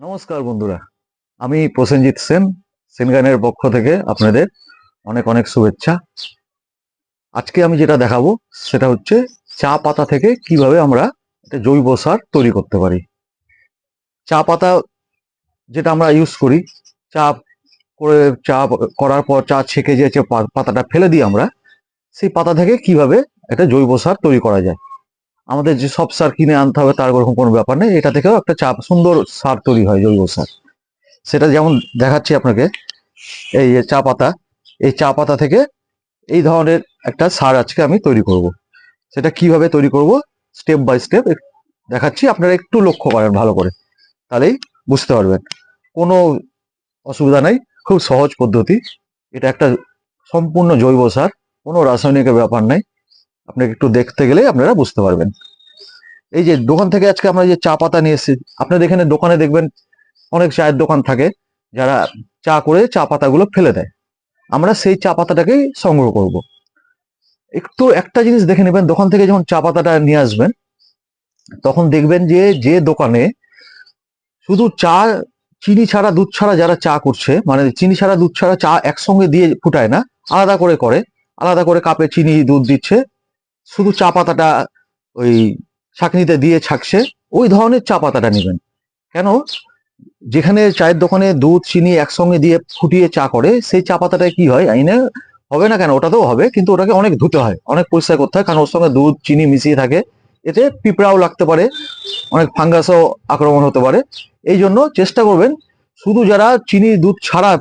নমস্কার বন্ধুরা। আমি প্রসেনজিৎ সেন সেনগানের পক্ষ থেকে আপনাদের অনেক অনেক শুভেচ্ছা। আজকে আমি যেটা দেখাবো, সেটা হচ্ছে চা পাতা থেকে কীভাবে আমরা একটা জৈব সার তৈরি করতে পারি। চা পাতা যেটা আমরা ইউজ করি, চা করে চা করার পর চা ছেঁকে যে পাতাটা ফেলে দিই আমরা, সেই পাতা থেকে কীভাবে একটা জৈব সার তৈরি করা যায়। আমাদের যে সব সার কিনে আনতে হবে তার ওরকম কোনো ব্যাপার নেই। এটা থেকেও একটা চা সুন্দর সার তৈরি হয় জৈব সার। সেটা যেমন দেখাচ্ছি আপনাকে, এই যে চা পাতা, এই চা পাতা থেকে এই ধরনের একটা সার আজকে আমি তৈরি করব। সেটা কীভাবে তৈরি করব, স্টেপ বাই স্টেপ দেখাচ্ছি। আপনারা একটু লক্ষ্য করেন ভালো করে, তাহলেই বুঝতে পারবেন। কোনো অসুবিধা নাই, খুব সহজ পদ্ধতি। এটা একটা সম্পূর্ণ জৈব সার, কোনো রাসায়নিকের ব্যাপার নাই। আপনাকে একটু দেখতে গেলে আপনারা বুঝতে পারবেন। এই যে দোকান থেকে আজকে আমরা যে চা পাতা নিয়ে এসেছি, আপনাদের এখানে দোকানে দেখবেন অনেক চায়ের দোকান থাকে, যারা চা করে চা পাতাগুলো ফেলে দেয়। আমরা সেই চা পাতাটাকেই সংগ্রহ করব। একটু একটা জিনিস দেখে নেবেন, দোকান থেকে যখন চা পাতাটা নিয়ে আসবেন, তখন দেখবেন যে যে দোকানে শুধু চা, চিনি ছাড়া দুধ ছাড়া যারা চা করছে মানে চিনি ছাড়া দুধ ছাড়া চা একসঙ্গে দিয়ে ফুটায় না, আলাদা করে করে, আলাদা করে কাপে চিনি দুধ দিচ্ছে শুধু চা পাতাটা ওই ছাঁকনিতে দিয়ে ছাকছে, ওই ধরনের চা পাতাটা নেবেন। কেন? যেখানে চায়ের দোকানে দুধ, চিনি একসঙ্গে দিয়ে ফুটিয়ে চা করে, সেই চা পাতাটা কি হয়? আইনে হবে না কেন? ওটাতেও হবে, কিন্তু ওটাকে অনেক ধুতে হয়, অনেক পরিষ্কার করতে হয়, কারণ ওর সঙ্গে দুধ, চিনি মিশিয়ে থাকে। এতে পিঁপড়াও লাগতে পারে, অনেক ফাঙ্গাসও আক্রমণ হতে পারে। এই জন্য চেষ্টা করবেন, শুধু যারা চিনি, দুধ ছাড়া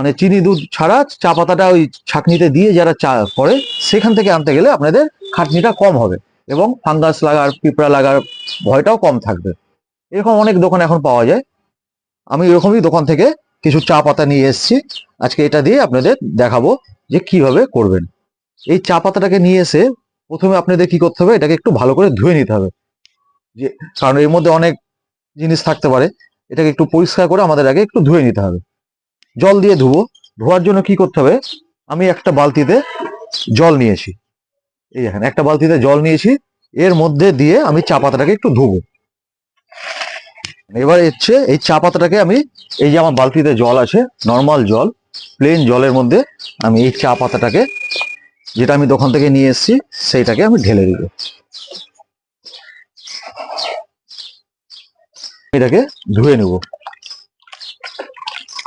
মানে চিনি দুধ ছাড়া চা পাতাটা ওই ছাকনিতে দিয়ে যারা চা করে, সেখান থেকে আনতে গেলে আপনাদের খাটনিটা কম হবে এবং ফাঙ্গাস লাগার, পিঁপড়া লাগার ভয়টাও কম থাকবে। এরকম অনেক দোকান এখন পাওয়া যায়। আমি এরকমই দোকান থেকে কিছু চা পাতা নিয়ে এসেছি। আজকে এটা দিয়ে আপনাদের দেখাবো যে কীভাবে করবেন। এই চা পাতাটাকে নিয়ে এসে প্রথমে আপনাদের কি করতে হবে, এটাকে একটু ভালো করে ধুয়ে নিতে হবে। যে, কারণ এর মধ্যে অনেক জিনিস থাকতে পারে। এটাকে একটু পরিষ্কার করে আমাদের আগে একটু ধুয়ে নিতে হবে। জল দিয়ে ধুবো। ধোয়ার জন্য কি করতে হবে? আমি একটা বালতিতে জল নিয়েছি। এই দেখেন, একটা বালতিতে জল নিয়েছি। এর মধ্যে দিয়ে আমি চা পাতাটাকে একটু ধুবো। এবার হচ্ছে এই চা পাতাটাকে আমি, এই যে আমার বালতিতে জল আছে নর্মাল জল প্লেন জলের মধ্যে আমি এই চা পাতাটাকে, যেটা আমি দোকান থেকে নিয়ে এসেছি, সেইটাকে আমি ঢেলে দিব। এটাকে ধুয়ে নেব।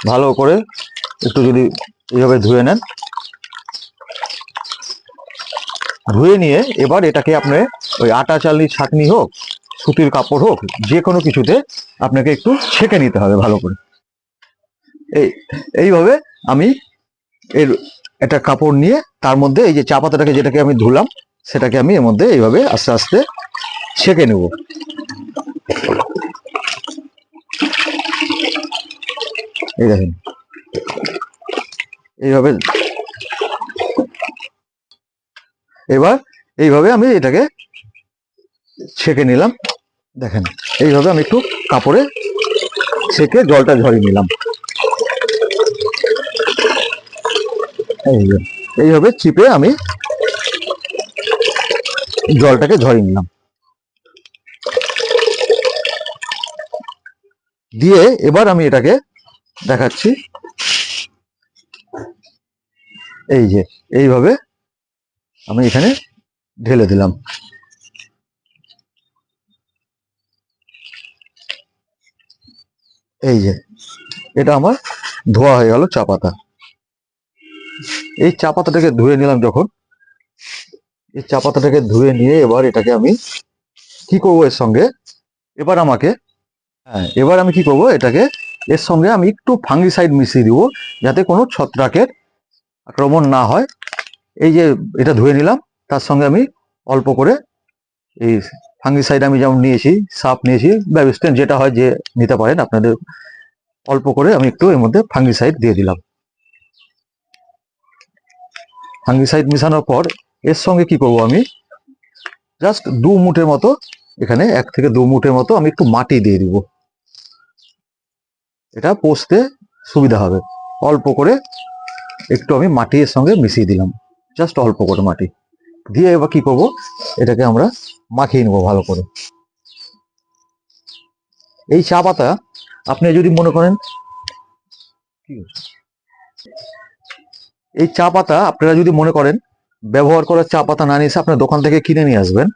ভালো করে একটু যদি এইভাবে ধুয়ে নেন। ধুয়ে নিয়ে এবার এটাকে আপনি ওই আটা চালনি ছাকনি হোক, সুতির কাপড় হোক যে কোনো কিছুতে আপনাকে একটু ছেঁকে নিতে হবে ভালো করে। এই, এইভাবে আমি এর একটা কাপড় নিয়ে তার মধ্যে এই যে চা পাতাটাকে যেটাকে আমি ধুলাম, সেটাকে আমি এর মধ্যে এইভাবে আস্তে আস্তে ছেঁকে নেব। এই দেখেন। এইভাবে এবার এইভাবে আমি এটাকে ছেঁকে নিলাম। দেখেন, এইভাবে আমি একটু কাপড়ে ছেঁকে জলটা ঝরিয়ে নিলাম। এইভাবে চিপে আমি জলটাকে ঝরিয়ে নিলাম। দিয়ে এবার আমি এটাকে দেখাচ্ছি। এই যে, এইভাবে আমি এখানে ঢেলে দিলাম। এই যে, এটা আমার ধোয়া হয়ে গেল চা পাতা। এই চা পাতাটাকে ধুয়ে নিলাম যখন। এই চা পাতাটাকে ধুয়ে নিয়ে এবার এটাকে আমি কি করব এর সঙ্গে? এবার আমাকে হ্যাঁ এবার আমি কি করব? এটাকে এর সঙ্গে আমি একটু ফাঙ্গিসাইড মিশিয়ে দিব যাতে কোনো ছত্রাকের আক্রমণ না হয়। এই যে এটা ধুয়ে নিলাম, তার সঙ্গে আমি অল্প করে এই ফাঙ্গিসাইড আমি যেমন নিয়েছি, সাপ নিয়েছি ব্যাবিস্টেন যেটা হয় যে নিতে পারেন আপনাদের। অল্প করে আমি একটু এর মধ্যে ফাঙ্গিসাইড দিয়ে দিলাম। ফাঙ্গিসাইড মিশানোর পর এর সঙ্গে কি করব আমি? জাস্ট দু মুঠের মতো, এখানে এক থেকে দু মুঠের মতো আমি একটু মাটি দিয়ে দিব। এটা পোষতে সুবিধা হবে। অল্প করে একটু আমি মাটির সঙ্গে মিশিয়ে দিলাম। জাস্ট অল্প করে মাটি। দিয়ে এবার কি করব? এটাকে আমরা মাখিয়ে নেব ভালো করে। এই চা পাতা আপনি যদি মনে করেন এই চা পাতা আপনারা যদি মনে করেন ব্যবহার করার চা পাতা না নিয়ে এসে আপনার দোকান থেকে কিনে নিয়ে আসবেন,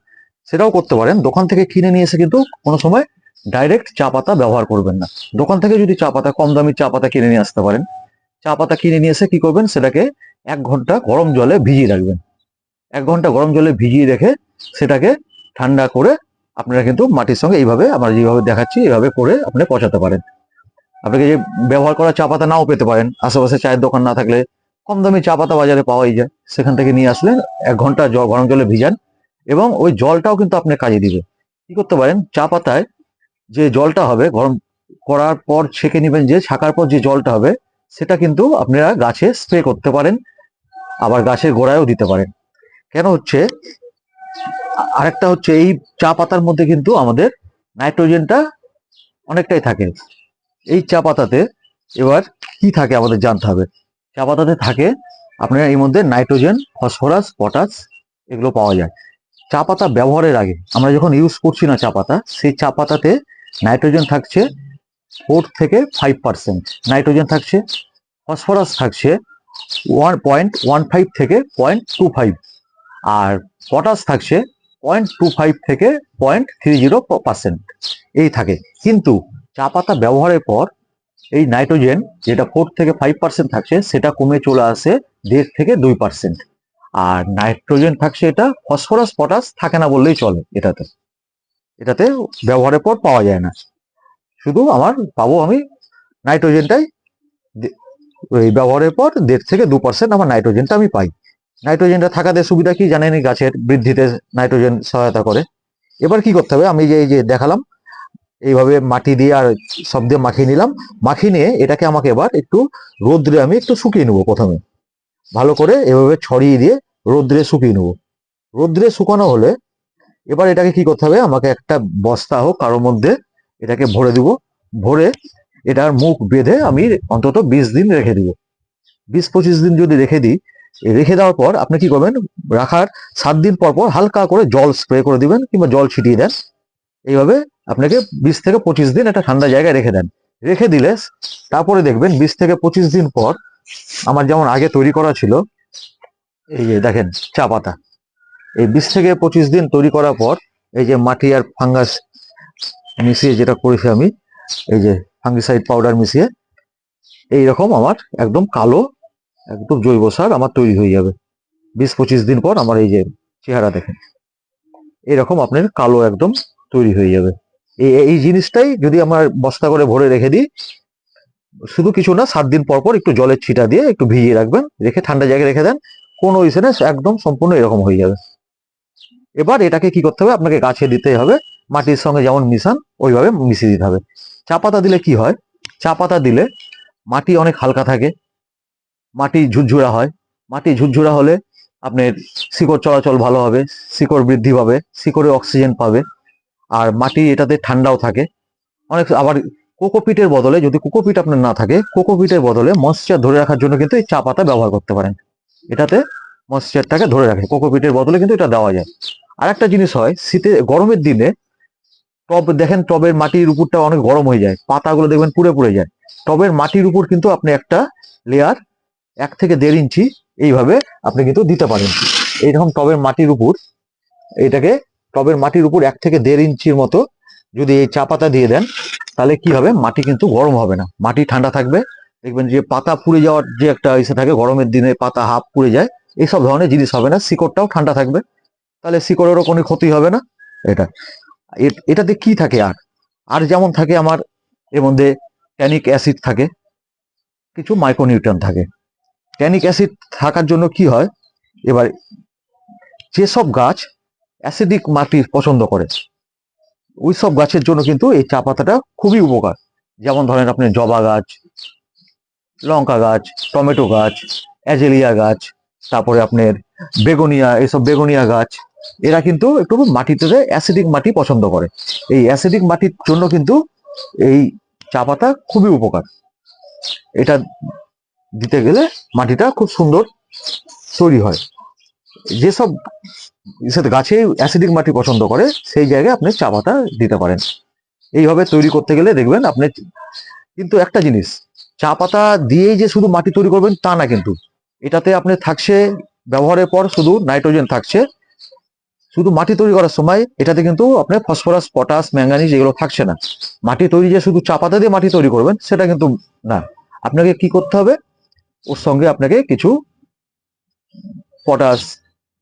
সেটাও করতে পারেন। দোকান থেকে কিনে নিয়ে এসে কিন্তু কোনো সময় ডাইরেক্ট চা পাতা ব্যবহার করবেন না। দোকান থেকে যদি চা পাতা, কম দামি চা পাতা কিনে নিয়ে আসতে পারেন। চা পাতা কিনে নিয়ে এসে কি করবেন? সেটাকে এক ঘণ্টা গরম জলে ভিজিয়ে রাখবেন। এক ঘণ্টা গরম জলে ভিজিয়ে রেখে সেটাকে ঠান্ডা করে আপনারা কিন্তু মাটির সঙ্গে এইভাবে, আমরা যেভাবে দেখাচ্ছি, এইভাবে করে আপনি পচাতে পারেন। আপনাকে যে ব্যবহার করা চা পাতা নাও পেতে পারেন। আশেপাশে চায়ের দোকান না থাকলে কম দামি চা পাতা বাজারে পাওয়াই যায়। সেখান থেকে নিয়ে আসলেন, এক ঘণ্টা জল গরম জলে ভিজান এবং ওই জলটাও কিন্তু আপনি কাজে দিবে কি করতে পারেন? চা পাতায় যে জলটা হবে, গরম করার পর ছেঁকে নেবেন যে, ছাকার পর যে জলটা হবে, সেটা কিন্তু আপনারা গাছে স্প্রে করতে পারেন, আবার গাছের গোড়ায়ও দিতে পারেন। কেন হচ্ছে? আরেকটা হচ্ছে এই চা পাতার মধ্যে কিন্তু আমাদের নাইট্রোজেনটা অনেকটাই থাকে। এই চা পাতাতে এবার কি থাকে আমাদের জানতে হবে। চা পাতাতে থাকে আপনার এই মধ্যে নাইট্রোজেন, ফসফরাস, পটাশ এগুলো পাওয়া যায়। চা পাতা ব্যবহারের আগে আমরা যখন ইউজ করছি না চা পাতা, সেই চা পাতাতে নাইট্রোজেন থাকছে ফোর থেকে ফাইভ পার্সেন্ট। নাইট্রোজেন থাকছে, ফসফরাস থাকছে ওয়ান পয়েন্ট ওয়ান ফাইভ থেকে পয়েন্ট টু ফাইভ আর পটাশ থাকছে পয়েন্ট টু ফাইভ থেকে পয়েন্ট থ্রি জিরো পার্সেন্ট। এই থাকে। কিন্তু চা পাতা ব্যবহারের পর এই নাইট্রোজেন যেটা ফোর থেকে ফাইভ পার্সেন্ট থাকছে সেটা কমে চলে আসে দেড় থেকে দুই পার্সেন্ট। আর নাইট্রোজেন থাকছে এটা, ফসফরাস, পটাশ থাকে না বললেই চলে এটাতে। এটাতে ব্যবহারের পর পাওয়া যায় না। শুধু আমার পাবো আমি নাইট্রোজেনটাই ওই ব্যবহারের পর দেড় থেকে দু পার্সেন্ট আমার নাইট্রোজেনটা আমি পাই। নাইট্রোজেনটা থাকাতে সুবিধা কি জানেনই গাছের বৃদ্ধিতে নাইট্রোজেন সহায়তা করে? এবার কি করতে হবে? আমি যে এই যে দেখালাম, এইভাবে মাটি দিয়ে আর সব দিয়ে মাখিয়ে নিলাম। মাখিয়ে নিয়ে এটাকে আমাকে এবার একটু রোদ্রে আমি একটু শুকিয়ে নেব প্রথমে। ভালো করে এভাবে ছড়িয়ে দিয়ে রোদ্রে শুকিয়ে নেব। রোদ্রে শুকানো হলে এবার এটাকে কি করতে হবে? আমাকে একটা বস্তা হোক কারোর মধ্যে, এটাকে ভরে দিব। ভরে এটার মুখ বেঁধে আমি অন্তত বিশ দিন রেখে দিব। বিশ পঁচিশ দিন যদি রেখে দিই রেখে দেওয়ার পর আপনি কি করবেন? রাখার সাত দিন পর পর হালকা করে জল স্প্রে করে দিবেন কিংবা জল ছিটিয়ে দেন। এইভাবে আপনাকে বিশ থেকে পঁচিশ দিন একটা ঠান্ডা জায়গায় রেখে দেন। রেখে দিলে তারপরে দেখবেন বিশ থেকে পঁচিশ দিন পর আমার যেমন আগে তৈরি করা ছিল, এই যে দেখেন চা পাতা। এই বিশ থেকে পঁচিশ দিন তৈরি করার পর এই যে মাটি আর ফাঙ্গাস মিশিয়ে যেটা করেছি আমি, এই যে ফাঙ্গিসাইড পাউডার মিশিয়ে এই রকম আমার একদম কালো, একদম জৈব সার আমার তৈরি হয়ে যাবে। বিশ পঁচিশ দিন পর আমার এই যে চেহারা দেখেন এরকম আপনার কালো একদম তৈরি হয়ে যাবে। এই এই জিনিসটাই যদি আমার বস্তা করে ভরে রেখে দিই, শুধু কিছু না, সাত দিন পর পর একটু জলের ছিটা দিয়ে একটু ভিজিয়ে রাখবেন, রেখে ঠান্ডা জায়গায় রেখে দেন, কোনো ইসেনে একদম সম্পূর্ণ এরকম হয়ে যাবে। এবার এটাকে কি করতে হবে? আপনাকে গাছে দিতে হবে। মাটির সঙ্গে যেমন মিশান, ওইভাবে মিশিয়ে দিতে হবে। চা পাতা দিলে কি হয়? চা পাতা দিলে মাটি অনেক হালকা থাকে। মাটি ঝুরঝুরা হয়। মাটি ঝুরঝুরা হলে আপনার শিকড় চলাচল ভালো হবে, শিকড় বৃদ্ধি পাবে, শিকড়ে অক্সিজেন পাবে। আর মাটি এটাতে ঠান্ডাও থাকে। অনেক আবার কোকোপিটের বদলে যদি কোকোপিট আপনার না থাকে, কোকোপিটের বদলে ময়েশ্চার ধরে রাখার জন্য কিন্তু এই চা পাতা ব্যবহার করতে পারেন। এটাতে ময়েশ্চারটাকে ধরে রাখে। কোকোপিটের বদলে কিন্তু এটা দেওয়া যায়। আর একটা জিনিস হয়, শীতে, গরমের দিনে টব, দেখেন টবের মাটির উপরটা অনেক গরম হয়ে যায়, পাতাগুলো দেখবেন পুড়ে পুড়ে যায়। টবের মাটির উপর কিন্তু আপনি একটা লেয়ার এক থেকে দেড় ইঞ্চি এইভাবে আপনি কিন্তু দিতে পারেন। এইরকম টবের মাটির উপর, এটাকে টবের মাটির উপর এক থেকে দেড় ইঞ্চির মতো যদি এই চা পাতা দিয়ে দেন, তাহলে কি হবে? মাটি কিন্তু গরম হবে না। মাটি ঠান্ডা থাকবে। দেখবেন যে পাতা পুড়ে যাওয়ার যে একটা ইসে থাকে, গরমের দিনে পাতা হাফ পুড়ে যায়। এইসব ধরনের জিনিস হবে না, শিকড়টাও ঠান্ডা থাকবে। তাহলে শিকড়েরও কোনো ক্ষতি হবে না? এটা। এটাতে কি থাকে আর? আর যেমন থাকে আমার এর মধ্যে ট্যানিক অ্যাসিড থাকে, কিছু মাইক্রোনিউট্রন থাকে। ট্যানিক অ্যাসিড থাকার জন্য কি হয়? এবার যেসব গাছ অ্যাসিডিক মাটি পছন্দ করে ওই সব গাছের জন্য কিন্তু এই চা পাতাটা খুবই উপকার। যেমন ধরেন আপনি জবা গাছ, লঙ্কা গাছ, টমেটো গাছ, অ্যাজেলিয়া গাছ, তারপরে আপনার বেগুনিয়া, এইসব বেগুনিয়া গাছ এরা কিন্তু একটু মাটিতে অ্যাসিডিক মাটি পছন্দ করে। এই অ্যাসিডিক মাটির জন্য কিন্তু এই চা পাতা খুবই উপকার। এটা দিতে গেলে মাটিটা খুব সুন্দর তৈরি হয়। যেসব গাছে অ্যাসিডিক মাটি পছন্দ করে, সেই জায়গায় আপনি চা পাতা দিতে পারেন। এইভাবে তৈরি করতে গেলে দেখবেন আপনি কিন্তু একটা জিনিস, চা পাতা দিয়েই যে শুধু মাটি তৈরি করবেন তা না কিন্তু। এটাতে আপনি থাকছে, ব্যবহারের পর শুধু নাইট্রোজেন থাকছে শুধু মাটি তৈরি করার সময় এটাতে কিন্তু আপনার ফসফরাস, পটাশ, ম্যাঙ্গানিজ এগুলো থাকছে না। মাটি তৈরি যে শুধু চা পাতা দিয়ে মাটি তৈরি করবেন, সেটা কিন্তু না। আপনাকে কি করতে হবে? ওর সঙ্গে আপনাকে কিছু পটাশ,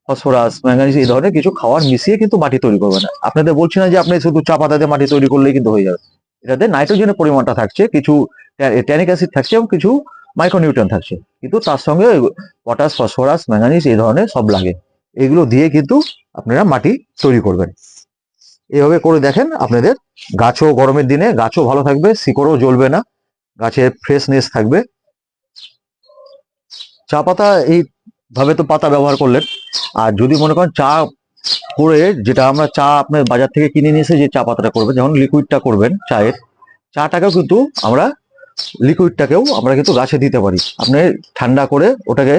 ফসফরাস, ম্যাঙ্গানিজ এই ধরনের কিছু খাবার মিশিয়ে কিন্তু মাটি তৈরি করবেন। না আপনাদের বলছি না যে আপনি শুধু চা পাতা দিয়ে মাটি তৈরি করলেই কিন্তু হয়ে যাবে। এটাতে নাইট্রোজেনের পরিমাণটা থাকছে, কিছু ট্যানিক অ্যাসিড থাকছে এবং কিছু মাইক্রোনিউট্রন থাকছে। কিন্তু তার সঙ্গে পটাশ, ফসফরাস, ম্যাঙ্গানিজ এই ধরনের সব লাগে। এগুলো দিয়ে কিন্তু আপনারা মাটি তৈরি করবেন। এইভাবে করে দেখেন আপনাদের গাছও গরমের দিনে, গাছও ভালো থাকবে, শিকড়ও জ্বলবে না গাছের ফ্রেশনেস থাকবে। চা পাতা এইভাবে তো পাতা ব্যবহার করলেন। আর যদি মনে করেন চা করে যেটা আমরা চা আপনার বাজার থেকে কিনে নিয়ে এসে যে চা পাতাটা করবেন, যেমন লিকুইডটা করবেন চায়ের, চাটাকেও কিন্তু আমরা লিকুইডটাকেও আমরা কিন্তু গাছে দিতে পারি। আপনি ঠান্ডা করে ওটাকে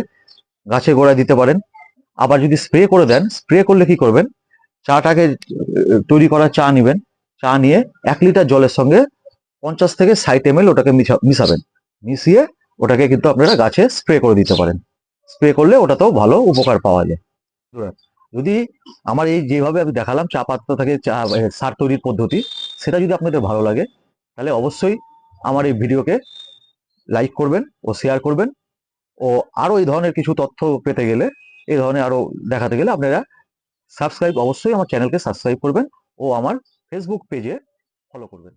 গাছে গোড়ায় দিতে পারেন। আবার যদি স্প্রে করে দেন স্প্রে করলে কি করবেন? চাটাকে তৈরি করা চা নেবেন। চা নিয়ে এক লিটার জলের সঙ্গে পঞ্চাশ থেকে ষাট এম ওটাকে মিশা- মিশাবেন। মিশিয়ে ওটাকে কিন্তু আপনারা গাছে স্প্রে করে দিতে পারেন। স্প্রে করলে ওটাতেও ভালো উপকার পাওয়া যায়। যদি আমার এই যেভাবে আমি দেখালাম, চা পাতা থেকে চা সার তৈরির পদ্ধতি, সেটা যদি আপনাদের ভালো লাগে, তাহলে অবশ্যই আমার এই ভিডিওকে লাইক করবেন ও শেয়ার করবেন। ও আরও এই ধরনের কিছু তথ্য পেতে গেলে এই ধরনের আরও দেখাতে গেলে আপনারা সাবস্ক্রাইব অবশ্যই আমার চ্যানেলকে সাবস্ক্রাইব করবেন ও আমার ফেসবুক পেজে ফলো করবেন।